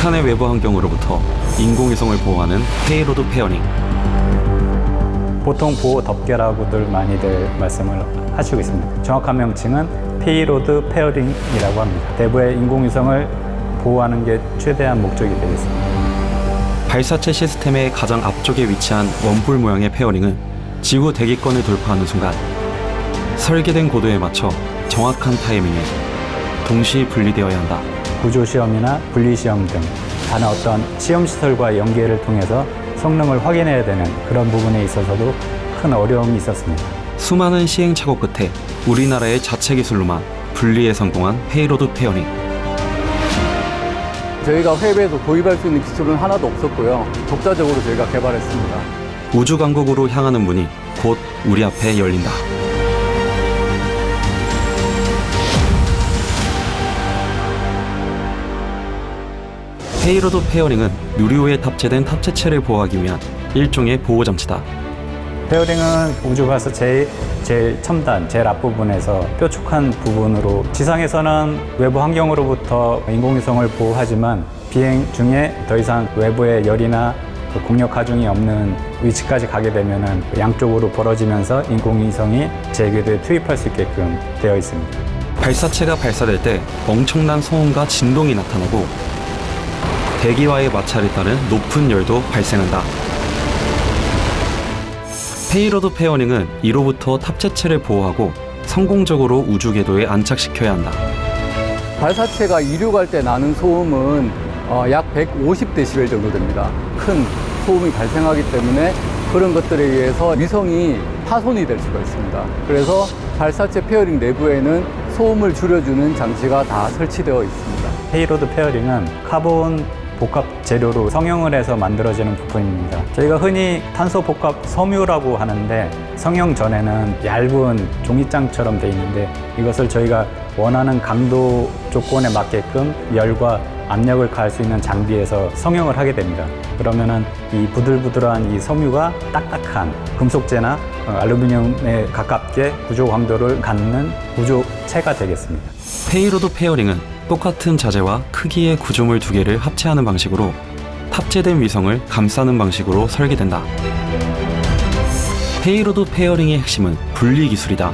극한의 외부 환경으로부터 인공위성을 보호하는 페이로드 페어링. 보통 보호 덮개라고들 많이들 말씀을 하시고 있습니다. 정확한 명칭은 페이로드 페어링이라고 합니다. 내부의 인공위성을 보호하는 게 최대한 목적이 되겠습니다. 발사체 시스템의 가장 앞쪽에 위치한 원뿔 모양의 페어링은 지구 대기권을 돌파하는 순간 설계된 고도에 맞춰 정확한 타이밍에 동시 분리되어야 한다. 구조 시험이나 분리 시험 등 다른 어떤 시험 시설과 연계를 통해서 성능을 확인해야 되는 그런 부분에 있어서도 큰 어려움이 있었습니다. 수많은 시행착오 끝에 우리나라의 자체 기술로만 분리에 성공한 페이로드 페어링. 저희가 해외에서 도입할 수 있는 기술은 하나도 없었고요. 독자적으로 저희가 개발했습니다. 우주 강국으로 향하는 문이 곧 우리 앞에 열린다. 페이로드 페어링은 누리호에 탑재된 탑재체를 보호하기 위한 일종의 보호 장치다. 페어링은 우주 가서 제일, 제일 첨단, 제일 앞부분에서 뾰족한 부분으로 지상에서는 외부 환경으로부터 인공위성을 보호하지만 비행 중에 더 이상 외부의 열이나 그 공력 하중이 없는 위치까지 가게 되면은 양쪽으로 벌어지면서 인공위성이 제 궤도에 투입할 수 있게끔 되어 있습니다. 발사체가 발사될 때 엄청난 소음과 진동이 나타나고 대기와의 마찰에 따른 높은 열도 발생한다. 페이로드 페어링은 이로부터 탑재체를 보호하고 성공적으로 우주 궤도에 안착시켜야 한다. 발사체가 이륙할 때 나는 소음은 어, 약 150데시벨 정도 됩니다. 큰 소음이 발생하기 때문에 그런 것들에 의해서 위성이 파손이 될 수가 있습니다. 그래서 발사체 페어링 내부에는 소음을 줄여주는 장치가 다 설치되어 있습니다. 페이로드 페어링은 카본 복합 재료로 성형을 해서 만들어지는 부품입니다. 저희가 흔히 탄소 복합 섬유라고 하는데 성형 전에는 얇은 종이장처럼 돼 있는데 이것을 저희가 원하는 강도 조건에 맞게끔 열과 압력을 가할 수 있는 장비에서 성형을 하게 됩니다. 그러면은 이 부들부들한 이 섬유가 딱딱한 금속재나 어, 알루미늄에 가깝게 구조 강도를 갖는 구조체가 되겠습니다. 페이로드 페어링은 똑같은 자재와 크기의 구조물 두 개를 합체하는 방식으로 탑재된 위성을 감싸는 방식으로 설계된다. 페이로드 페어링의 핵심은 분리 기술이다.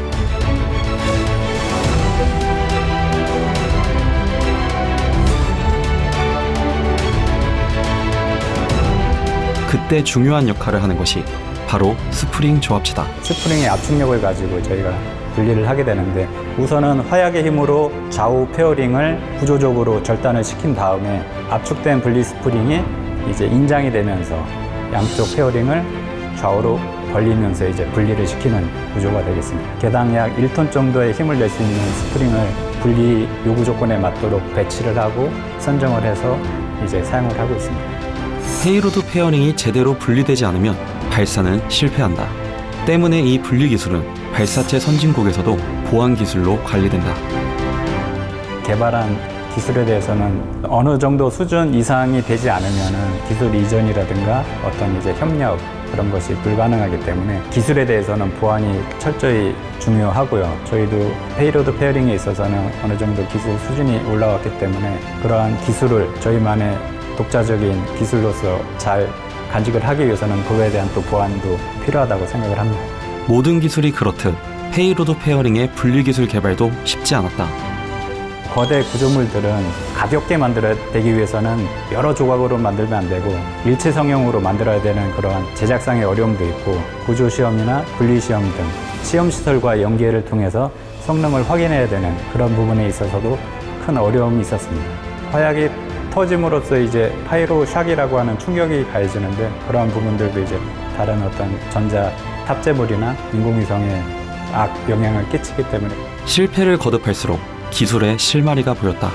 그때 중요한 역할을 하는 것이 바로 스프링 조합체다. 스프링의 압축력을 가지고 저희가 분리를 하게 되는데 우선은 화약의 힘으로 좌우 페어링을 구조적으로 절단을 시킨 다음에 압축된 분리 스프링이 이제 인장이 되면서 양쪽 페어링을 좌우로 벌리면서 이제 분리를 시키는 구조가 되겠습니다. 개당 약 1톤 정도의 힘을 낼 수 있는 스프링을 분리 요구 조건에 맞도록 배치를 하고 선정을 해서 이제 사용을 하고 있습니다. 페이로드 페어링이 제대로 분리되지 않으면 발사는 실패한다. 때문에 이 분리 기술은 발사체 선진국에서도 보안 기술로 관리된다. 개발한 기술에 대해서는 어느 정도 수준 이상이 되지 않으면은 기술 이전이라든가 어떤 이제 협력 그런 것이 불가능하기 때문에 기술에 대해서는 보안이 철저히 중요하고요. 저희도 페이로드 페어링에 있어서는 어느 정도 기술 수준이 올라왔기 때문에 그러한 기술을 저희만의 독자적인 기술로서 잘 간직을 하기 위해서는 그거에 대한 또 보안도 필요하다고 생각을 합니다. 모든 기술이 그렇듯 페이로드 페어링의 분리 기술 개발도 쉽지 않았다. 거대 구조물들은 가볍게 만들어야 되기 위해서는 여러 조각으로 만들면 안 되고 일체 성형으로 만들어야 되는 그러한 제작상의 어려움도 있고 구조 시험이나 분리 시험 등 시험 시설과 연계를 통해서 성능을 확인해야 되는 그런 부분에 있어서도 큰 어려움이 있었습니다. 화약이 터짐으로써 이제 파이로 샥이라고 하는 충격이 가해지는데 그러한 부분들도 이제 다른 어떤 전자 탑재물이나 인공위성에 악 영향을 끼치기 때문에 실패를 거듭할수록 기술의 실마리가 보였다.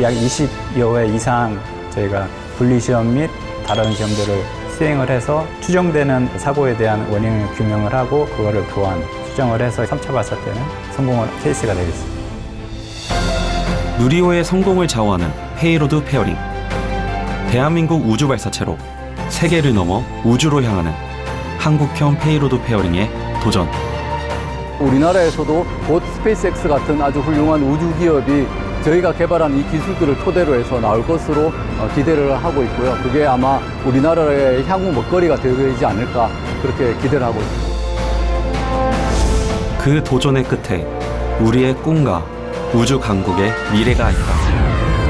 약 20여 회 이상 저희가 분리 시험 및 다른 시험들을 수행을 해서 추정되는 사고에 대한 원인을 규명을 하고 그거를 보완, 수정을 해서 3차 발사 때는 성공한 케이스가 되겠습니다. 누리호의 성공을 좌우하는 페이로드 페어링. 대한민국 우주 발사체로 세계를 넘어 우주로 향하는 한국형 페이로드 페어링의 도전. 우리나라에서도 곧 스페이스X 같은 아주 훌륭한 우주 기업이 저희가 개발한 이 기술들을 토대로 해서 나올 것으로 어, 기대를 하고 있고요. 그게 아마 우리나라의 향후 먹거리가 되지 않을까 그렇게 기대를 하고 있습니다. 그 도전의 끝에 우리의 꿈과 우주 강국의 미래가 있다.